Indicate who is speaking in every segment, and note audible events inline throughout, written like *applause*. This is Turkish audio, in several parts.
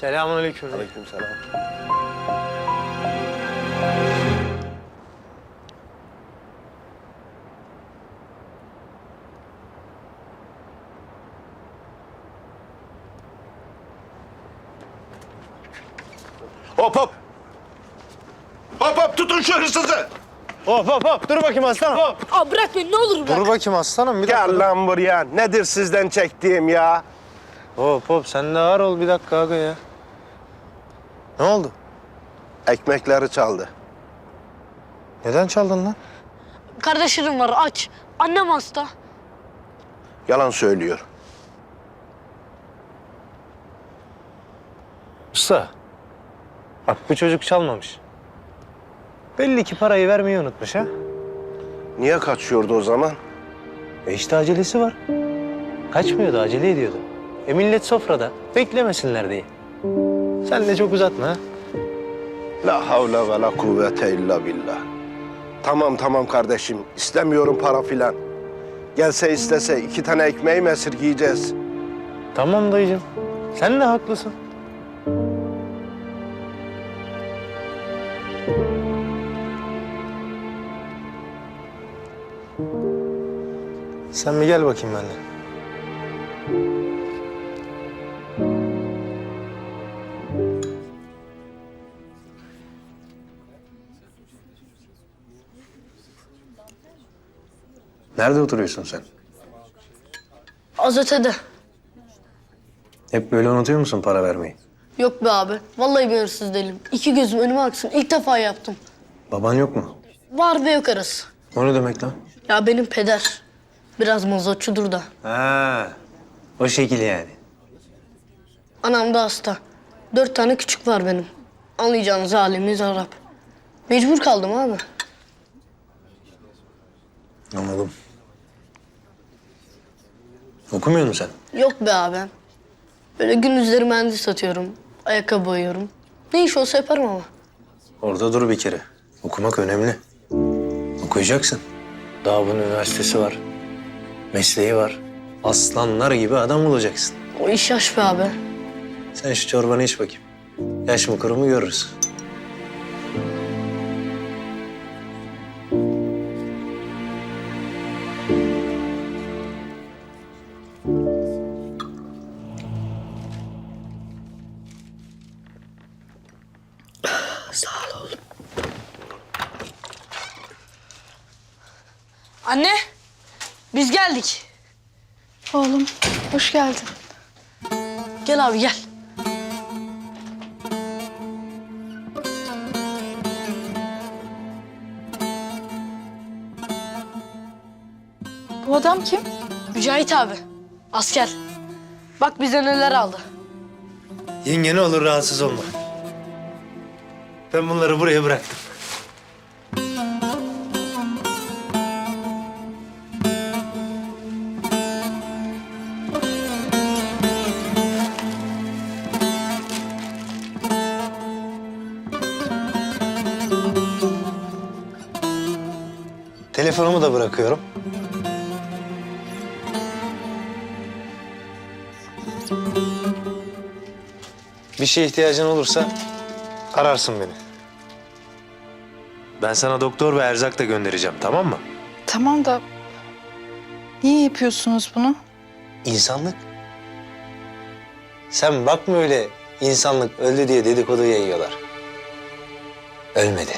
Speaker 1: Selamünaleyküm.
Speaker 2: Aleykümselam. Hop hop. Hop hop tutun şu hırsızı.
Speaker 1: Hop hop hop dur bakayım aslanım. Hop.
Speaker 3: Aa bırak beni ne olur bırak.
Speaker 1: Dur bakayım aslanım bir dakika.
Speaker 2: Gel lan buraya. Nedir sizden çektiğim ya?
Speaker 1: Hop hop sen de ağır ol bir dakika aga ya. Ne oldu?
Speaker 2: Ekmekleri çaldı.
Speaker 1: Neden çaldın lan?
Speaker 3: Kardeşlerim var aç. Annem hasta.
Speaker 2: Yalan söylüyor.
Speaker 1: Usta. Bak bu çocuk çalmamış. Belli ki parayı vermeyi unutmuş ha.
Speaker 2: Niye kaçıyordu o zaman?
Speaker 1: E işte acelesi var. Kaçmıyordu, acele ediyordu. E millet sofrada. Beklemesinler diye. Sen de çok uzatma ha.
Speaker 2: La havle ve la kuvvete illa billah. Tamam tamam kardeşim. İstemiyorum para filan. Gelse istese iki tane ekmeği mi esirgeyeceğiz?
Speaker 1: Tamam dayıcığım. Sen de haklısın. Sen bir gel bakayım benimle.
Speaker 4: Nerede oturuyorsun sen?
Speaker 3: Az ötede.
Speaker 4: Hep böyle unutuyor musun para vermeyi?
Speaker 3: Yok be abi. Vallahi bir hırsız değilim. İki gözüm önüme aksın. İlk defa yaptım.
Speaker 4: Baban yok mu?
Speaker 3: Var ve yok arası.
Speaker 4: O ne demek lan?
Speaker 3: Ya benim peder. Biraz mazotçudur da.
Speaker 1: Ha, o şekil yani.
Speaker 3: Anam da hasta. Dört tane küçük var benim. Anlayacağınız halimiz Arap. Mecbur kaldım abi.
Speaker 4: Anladım. Okumuyor musun sen?
Speaker 3: Yok be abi. Böyle gündüzleri mendil satıyorum. Ayakkabı boyuyorum. Ne iş olsa yaparım ama.
Speaker 4: Orada dur bir kere. Okumak önemli. Okuyacaksın.
Speaker 1: Daha bunun üniversitesi var. Mesleği var. Aslanlar gibi adam olacaksın.
Speaker 3: O iş yaş be abi.
Speaker 1: Sen şu çorbanı iç bakayım. Yaş mı kuru mu görürüz.
Speaker 3: Anne, biz geldik.
Speaker 5: Oğlum hoş geldin.
Speaker 3: Gel abi gel.
Speaker 5: Bu adam kim?
Speaker 3: Mücahit abi, asker. Bak bize neler aldı.
Speaker 1: Yenge ne olur rahatsız olma. Ben bunları buraya bıraktım. Telefonumu da bırakıyorum. Bir şeye ihtiyacın olursa ararsın beni. Ben sana doktor ve erzak da göndereceğim tamam mı?
Speaker 5: Tamam da niye yapıyorsunuz bunu?
Speaker 1: İnsanlık. Sen bakma öyle insanlık öldü diye dedikodu yayıyorlar. Ölmedi.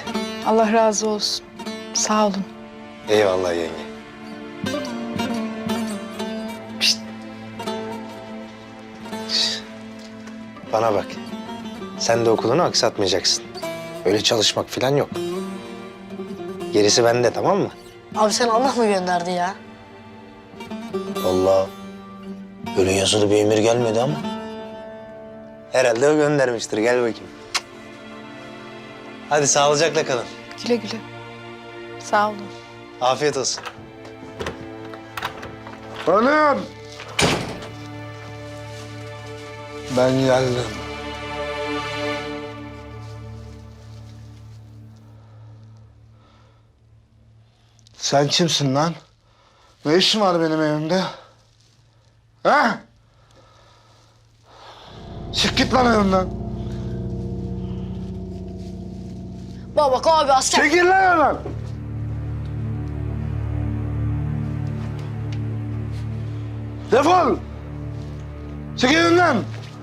Speaker 5: Allah razı olsun. Sağ olun.
Speaker 1: Eyvallah yenge. Pişt. Şşt. Bana bak. Sen de okulunu aksatmayacaksın. Öyle çalışmak falan yok. Gerisi bende tamam mı?
Speaker 3: Abi sen Allah mı gönderdi ya?
Speaker 1: Vallahi öyle yazılı bir emir gelmedi ama. Herhalde o göndermiştir. Gel bakayım. Hadi sağlıcakla kalın.
Speaker 5: Güle güle. Sağ olun.
Speaker 1: Afiyet olsun.
Speaker 2: Hanım.
Speaker 6: Ben geldim. Sen kimsin lan? Ne işin var benim evimde? Ha? Çık git lan önümden.
Speaker 3: Baba abi asker.
Speaker 6: Çekil lan önümden. Defol. Çık evimden.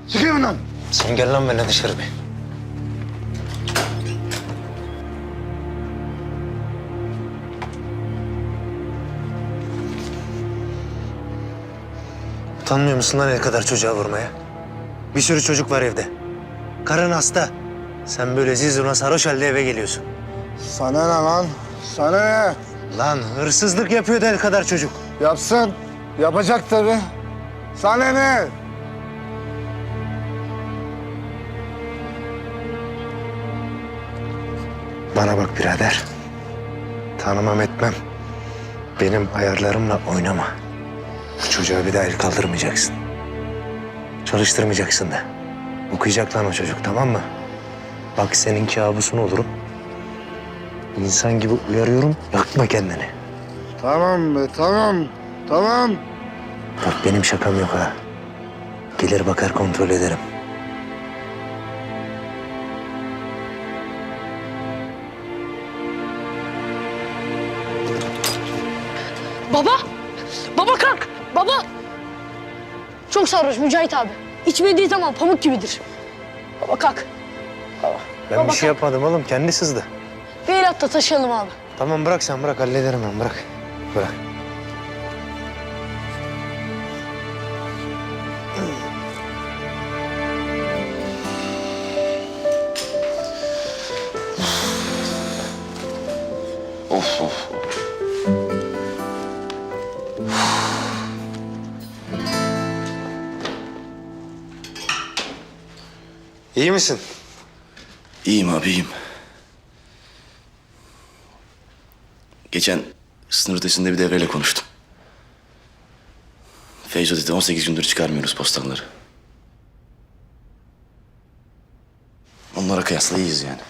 Speaker 6: Çık evimden.
Speaker 1: Sen gel lan benimle dışarı bir. Utanmıyor musun lan el kadar çocuğa vurmaya? Bir sürü çocuk var evde. Karın hasta. Sen böyle zizuna sarhoş halde eve geliyorsun.
Speaker 6: Sana ne lan? Sana ne?
Speaker 1: Lan hırsızlık yapıyordu el kadar çocuk.
Speaker 6: Yapsın. Yapacak tabii. Sana ne?
Speaker 1: Bana bak birader. Tanımam etmem. Benim ayarlarımla oynama. Bu çocuğa bir daha el kaldırmayacaksın. Çalıştırmayacaksın da. Okuyacak lan o çocuk tamam mı? Bak senin kabusun olurum. İnsan gibi uyarıyorum, yakma kendini.
Speaker 6: Tamam be tamam. Tamam.
Speaker 1: Bak benim şakam yok ha. Gelir bakar kontrol ederim.
Speaker 3: Baba! Baba kalk! Baba! Çok sarhoş Mücahit abi. İçmediği zaman pamuk gibidir. Baba kalk.
Speaker 1: Ben bir şey yapmadım oğlum, kendi sızdı.
Speaker 3: Bir el at da taşıyalım abi.
Speaker 1: Tamam bırak sen bırak, hallederim ben bırak. Bırak. İyi misin?
Speaker 7: İyiyim abi iyiyim. Geçen sınır ötesinde bir devreyle konuştum. Feyzo dedi 18 gündür çıkarmıyoruz postanları. Onlara kıyasla iyiyiz yani.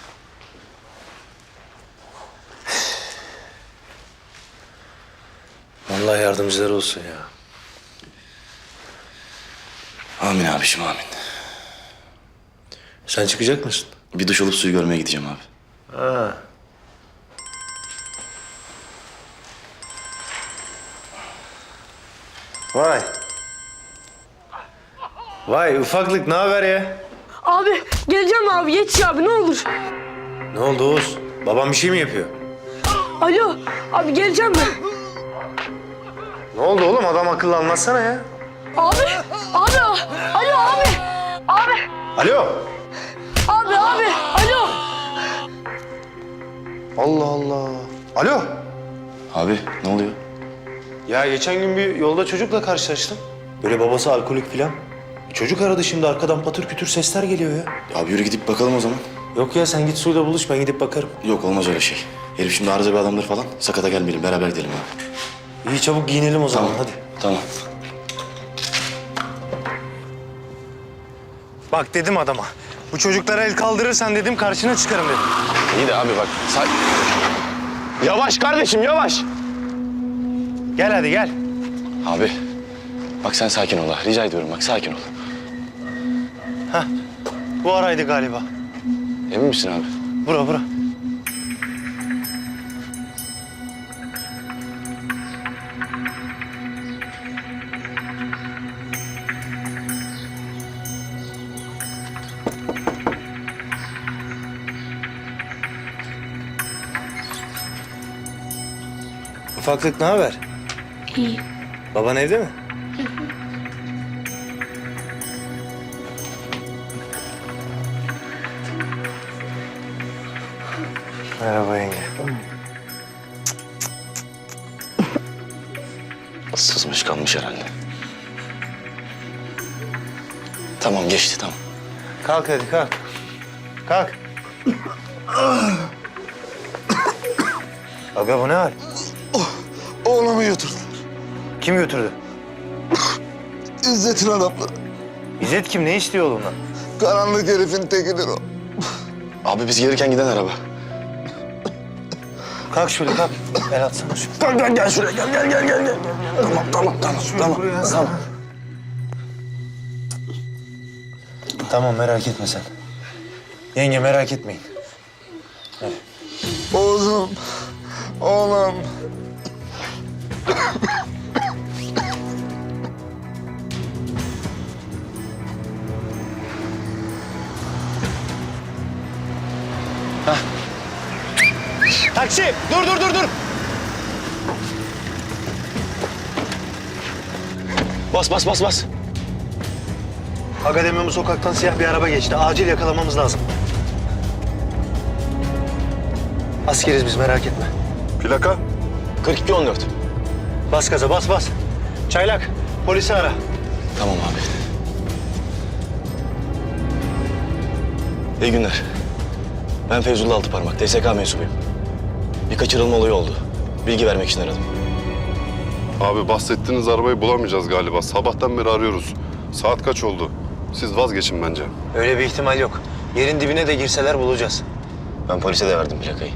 Speaker 1: Allah yardımcıları olsun ya.
Speaker 7: Amin abişim amin.
Speaker 1: Sen çıkacak mısın?
Speaker 7: Bir duş alıp suyu görmeye gideceğim abi.
Speaker 1: Ha. Vay. Vay ufaklık ne haber ya?
Speaker 3: Abi geleceğim abi yetiş abi ne olur.
Speaker 1: Ne oldu Oğuz? Babam bir şey mi yapıyor?
Speaker 3: Alo abi geleceğim ben.
Speaker 1: Ne oldu oğlum? Adam akıllı anlatsana ya.
Speaker 3: Abi abi alo abi. Abi
Speaker 1: Alo.
Speaker 3: Abi abi alo.
Speaker 1: Allah Allah. Alo.
Speaker 7: Abi ne oluyor?
Speaker 1: Ya geçen gün bir yolda çocukla karşılaştım. Böyle babası alkolik filan. Çocuk aradı şimdi arkadan patır kütür sesler geliyor ya.
Speaker 7: Abi yürü gidip bakalım o zaman.
Speaker 1: Yok ya sen git suyla buluş ben gidip bakarım.
Speaker 7: Yok olmaz öyle şey. Herif şimdi arıza bir adamdır falan. Sakata gelmeyelim beraber gidelim abi.
Speaker 1: İyi çabuk giyinelim o zaman
Speaker 7: Tamam
Speaker 1: hadi.
Speaker 7: Tamam.
Speaker 1: Bak dedim adama. Bu çocuklara el kaldırırsan dedim karşına çıkarım dedim.
Speaker 7: İyi de abi bak. Yavaş kardeşim yavaş.
Speaker 1: Gel hadi gel.
Speaker 7: Abi bak sen sakin ol ha. Rica ediyorum bak sakin ol.
Speaker 1: Bu araydı galiba.
Speaker 7: Emin misin abi?
Speaker 1: Bura bura. Ufaklık ne haber?
Speaker 3: İyi.
Speaker 1: Baban evde mi? Merhaba yenge.
Speaker 7: Sızmış kalmış herhalde. Tamam geçti tamam.
Speaker 1: Kalk hadi kalk. Kalk. Aga bu ne hal? Kim götürdü? *laughs*
Speaker 6: İzzet'in adamları.
Speaker 1: İzzet kim? Ne istiyor oğlundan?
Speaker 6: Karanlık herifin tekidir o.
Speaker 7: Abi biz gelirken giden araba.
Speaker 1: Kalk şöyle kalk. El atsana şu.
Speaker 7: Gel gel gel şuraya gel gel gel gel. gel. Tamam tamam tamam tamam. tamam.
Speaker 1: tamam merak etme sen. Yenge merak etmeyin.
Speaker 6: Oğlum. Oğlum.
Speaker 1: Taksi! Dur dur dur dur!
Speaker 7: Bas bas bas bas.
Speaker 1: Akademi sokaktan siyah bir araba geçti. Acil yakalamamız lazım. Askeriz biz merak etme.
Speaker 2: Plaka?
Speaker 7: 42 14.
Speaker 1: Bas gaza bas bas. Çaylak polisi ara.
Speaker 7: Tamam abi. İyi günler. Ben Feyzullah Altıparmak, TSK mensubuyum. Bir kaçırılma olayı oldu. Bilgi vermek için aradım.
Speaker 8: Abi bahsettiğiniz arabayı bulamayacağız galiba. Sabahtan beri arıyoruz. Saat kaç oldu? Siz vazgeçin bence.
Speaker 1: Öyle bir ihtimal yok. Yerin dibine de girseler bulacağız.
Speaker 7: Ben polise de verdim plakayı.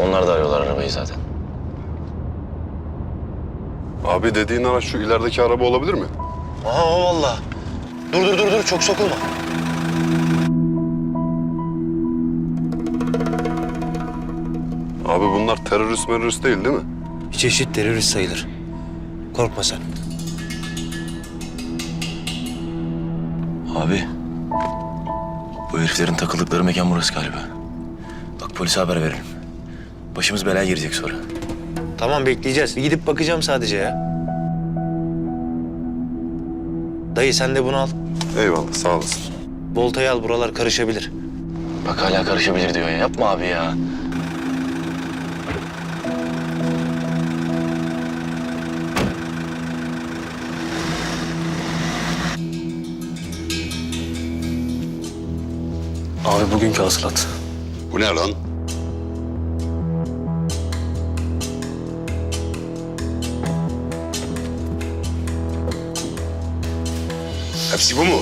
Speaker 7: Onlar da arıyorlar arabayı zaten.
Speaker 8: Abi dediğin araç şu ilerideki araba olabilir mi?
Speaker 1: Aha o valla. Dur dur dur dur çok sokulma.
Speaker 8: Abi bunlar terörist merörist değil değil mi?
Speaker 1: Bir çeşit terörist sayılır. Korkma sen.
Speaker 7: Abi. Bu heriflerin takıldıkları mekan burası galiba. Bak polise haber verelim. Başımız belaya girecek sonra.
Speaker 1: Tamam bekleyeceğiz. Bir gidip bakacağım sadece ya. Dayı sen de bunu al.
Speaker 8: Eyvallah sağ olasın.
Speaker 1: Voltayı al buralar karışabilir.
Speaker 7: Bak hala karışabilir diyor ya. Yapma abi ya. Abi bugünkü hasılat.
Speaker 8: Bu ne lan? Hepsi bu mu?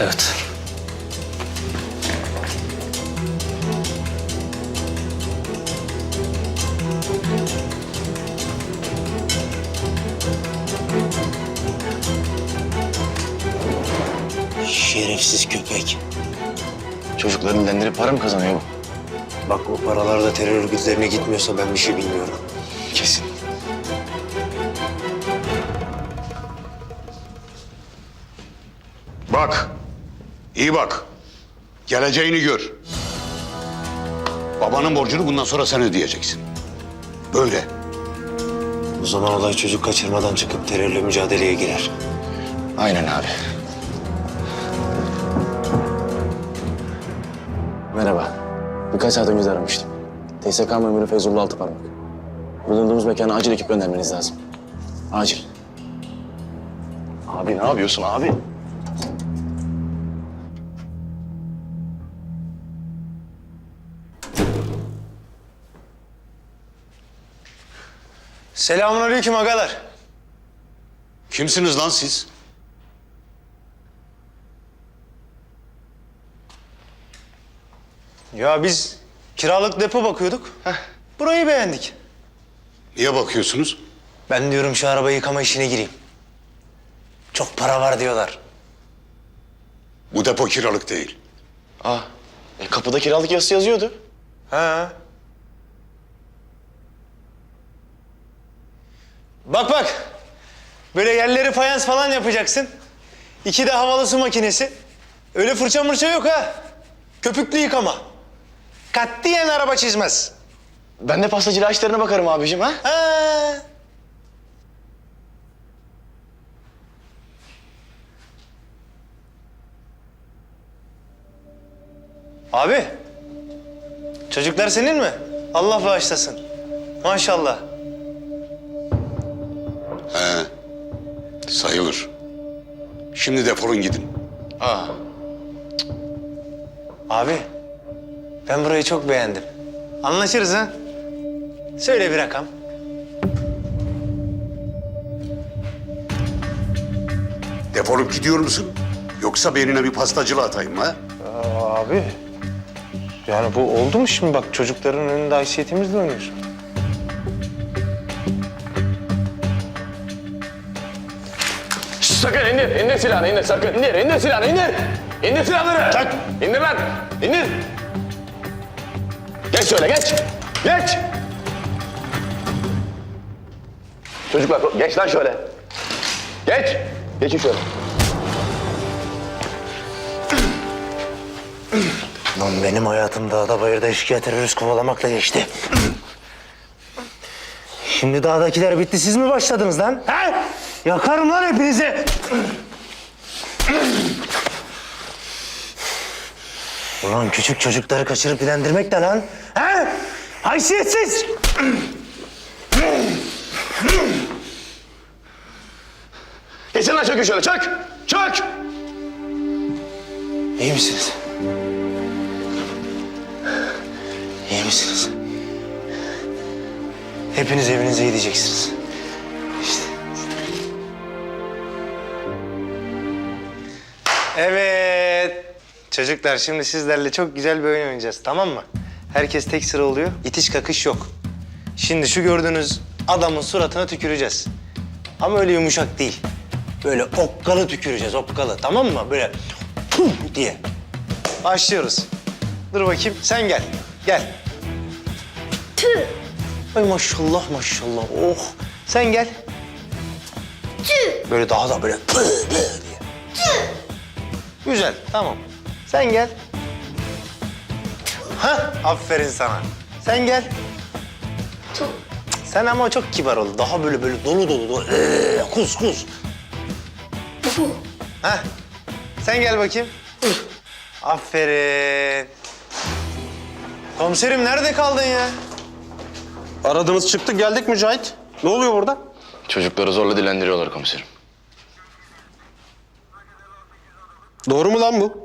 Speaker 7: Evet.
Speaker 1: Şerefsiz köpek.
Speaker 7: Çocukların lendirip para mı kazanıyor bu?
Speaker 1: Bak o paralar da terör örgütlerine gitmiyorsa ben bir şey bilmiyorum.
Speaker 7: Kesin.
Speaker 9: Bak, iyi bak. Geleceğini gör. Babanın borcunu bundan sonra sen ödeyeceksin. Böyle.
Speaker 1: O zaman olay çocuk kaçırmadan çıkıp terörle mücadeleye girer.
Speaker 7: Aynen abi. Merhaba. Birkaç saat önce de aramıştım. TSK memuru Feyzullah Altıparmak. Bulunduğumuz mekana acil ekip göndermeniz lazım. Acil. Abi ne yapıyorsun abi?
Speaker 1: Selamun aleyküm agalar.
Speaker 9: Kimsiniz lan siz?
Speaker 1: Ya biz kiralık depo bakıyorduk. Heh, burayı beğendik.
Speaker 9: Niye bakıyorsunuz?
Speaker 1: Ben diyorum şu araba yıkama işine gireyim. Çok para var diyorlar.
Speaker 9: Bu depo kiralık değil.
Speaker 7: Aa, e, kapıda kiralık yazısı yazıyordu.
Speaker 1: Ha. Bak bak. Böyle yerleri fayans falan yapacaksın. İki de havalı su makinesi. Öyle fırça mırça yok ha. Köpüklü yıkama. Katiyen araba çizmez.
Speaker 7: Ben de pastacılığa işlerine bakarım abicim ha.
Speaker 1: Ha. Abi. Çocuklar senin mi? Allah bağışlasın. Maşallah.
Speaker 9: He. Sayılır. Şimdi defolun gidin.
Speaker 7: Aa,
Speaker 1: Abi. Ben burayı çok beğendim. Anlaşırız ha? Söyle bir rakam.
Speaker 9: Defolup gidiyor musun? Yoksa beynine bir pastacılığı atayım ha?
Speaker 1: Abi. Yani bu oldu mu şimdi bak çocukların önünde haysiyetimizle oynuyorsun.
Speaker 7: sakın indir. İndir silahını indir sakın. İndir indir silahını indir. İndir silahları.
Speaker 1: Çak.
Speaker 7: İndir lan. İndir. Geç şöyle geç. Geç. Çocuklar geç lan şöyle. Geç. Geçin şöyle.
Speaker 4: Lan benim hayatım dağda bayırda eşkıya terörist kovalamakla geçti. Şimdi dağdakiler bitti siz mi başladınız lan? He? Yakarım lan hepinizi. Ulan küçük çocukları kaçırıp dilendirmek de lan. He? Haysiyetsiz.
Speaker 7: Geçin lan çökün şöyle çök. Çök.
Speaker 4: İyi misiniz? İyi misiniz? Hepiniz evinize gideceksiniz. İşte.
Speaker 1: Evet. Çocuklar şimdi sizlerle çok güzel bir oyun oynayacağız tamam mı? Herkes tek sıra oluyor. İtiş kakış yok. Şimdi şu gördüğünüz adamın suratına tüküreceğiz. Ama öyle yumuşak değil. Böyle okkalı tüküreceğiz okkalı tamam mı? Böyle pum diye. Başlıyoruz. Dur bakayım sen gel. Gel.
Speaker 3: Tüh.
Speaker 1: Ay maşallah maşallah. Oh. Sen gel.
Speaker 3: Tüh.
Speaker 1: Böyle daha da böyle pı pı diye. Güzel, tamam. Sen gel. Ha, aferin sana. Sen gel.
Speaker 3: Tüh.
Speaker 1: Sen ama çok kibar ol. Daha böyle böyle dolu dolu dolu. Ee, kus kus. Ha. Sen gel bakayım. Aferin. Komiserim nerede kaldın ya?
Speaker 6: Aradığınız çıktı geldik Mücahit. Ne oluyor burada?
Speaker 7: Çocukları zorla dilendiriyorlar komiserim.
Speaker 6: Doğru mu lan bu?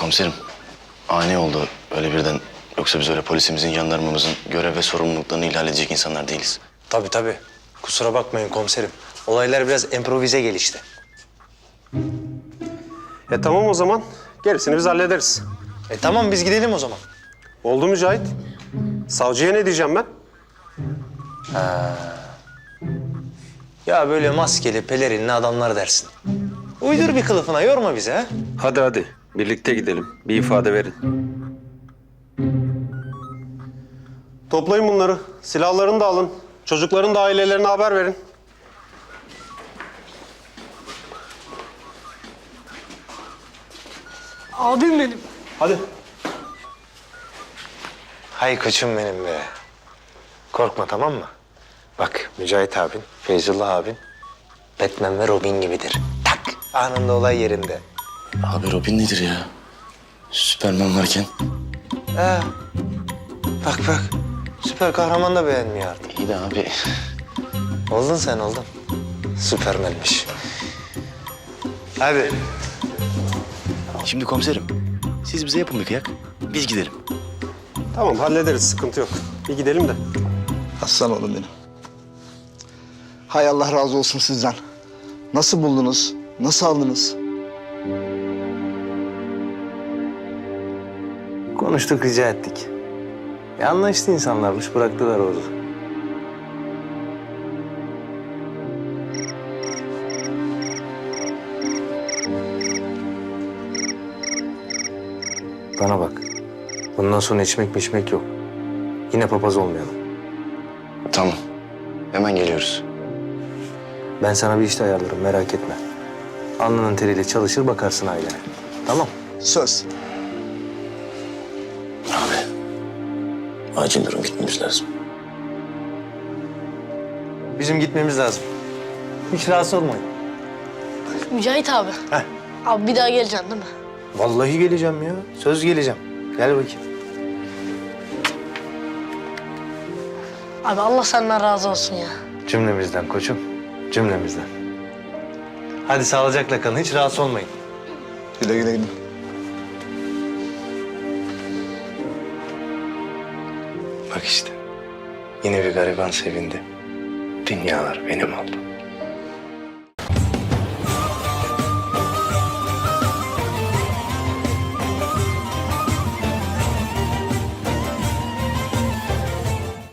Speaker 7: Komiserim ani oldu öyle birden. Yoksa biz öyle polisimizin, jandarmamızın görev ve sorumluluklarını ihlal edecek insanlar değiliz.
Speaker 1: Tabii tabii. Kusura bakmayın komiserim. Olaylar biraz improvize gelişti.
Speaker 6: E tamam o zaman. Gerisini biz hallederiz.
Speaker 1: E tamam biz gidelim o zaman.
Speaker 6: Oldu Mücahit. Savcıya ne diyeceğim ben?
Speaker 1: Ya böyle maskeli, pelerinli adamlar dersin. Uydur bir kılıfına, yorma bizi ha.
Speaker 6: Hadi hadi. Birlikte gidelim. Bir ifade verin. Toplayın bunları. Silahlarını da alın. Çocukların da ailelerine haber verin.
Speaker 3: Abim benim.
Speaker 6: Hadi.
Speaker 1: Hay koçum benim be. Korkma tamam mı? Bak Mücahit abin, Feyzullah abin Batman ve Robin gibidir. Tak! Anında olay yerinde.
Speaker 7: Abi Robin nedir ya? Süperman varken.
Speaker 1: Ha. Bak bak. Süper kahraman da beğenmiyor artık.
Speaker 7: İyi de abi.
Speaker 1: Oldun sen oldun. Süpermenmiş. Hadi.
Speaker 7: Şimdi komiserim siz bize yapın bir kıyak. Biz gidelim.
Speaker 6: Tamam hallederiz. Sıkıntı yok. Bir gidelim de.
Speaker 10: Aslan oğlum benim. Hay Allah razı olsun sizden. Nasıl buldunuz? Nasıl aldınız?
Speaker 1: Konuştuk, rica ettik. E anlaştı insanlarmış, bıraktılar orada. Bana bak. Bundan sonra içmek içmek yok. Yine papaz olmayalım.
Speaker 7: Tamam. Hemen geliyoruz.
Speaker 1: Ben sana bir işte ayarlarım, merak etme. Alnının teriyle çalışır, bakarsın ailene. Tamam.
Speaker 10: Söz.
Speaker 7: Acil durum gitmemiz lazım.
Speaker 1: Bizim gitmemiz lazım. Hiç rahatsız olmayın.
Speaker 3: Mücahit abi.
Speaker 1: Heh.
Speaker 3: Abi bir daha geleceksin değil mi?
Speaker 1: Vallahi geleceğim ya. Söz geleceğim. Gel bakayım.
Speaker 3: Abi Allah senden razı olsun ya.
Speaker 1: Cümlemizden koçum. Cümlemizden. Hadi sağlıcakla kalın. Hiç rahatsız olmayın.
Speaker 10: Güle güle gidin.
Speaker 1: Bak işte. Yine bir gariban sevindi. Dünyalar benim oldu.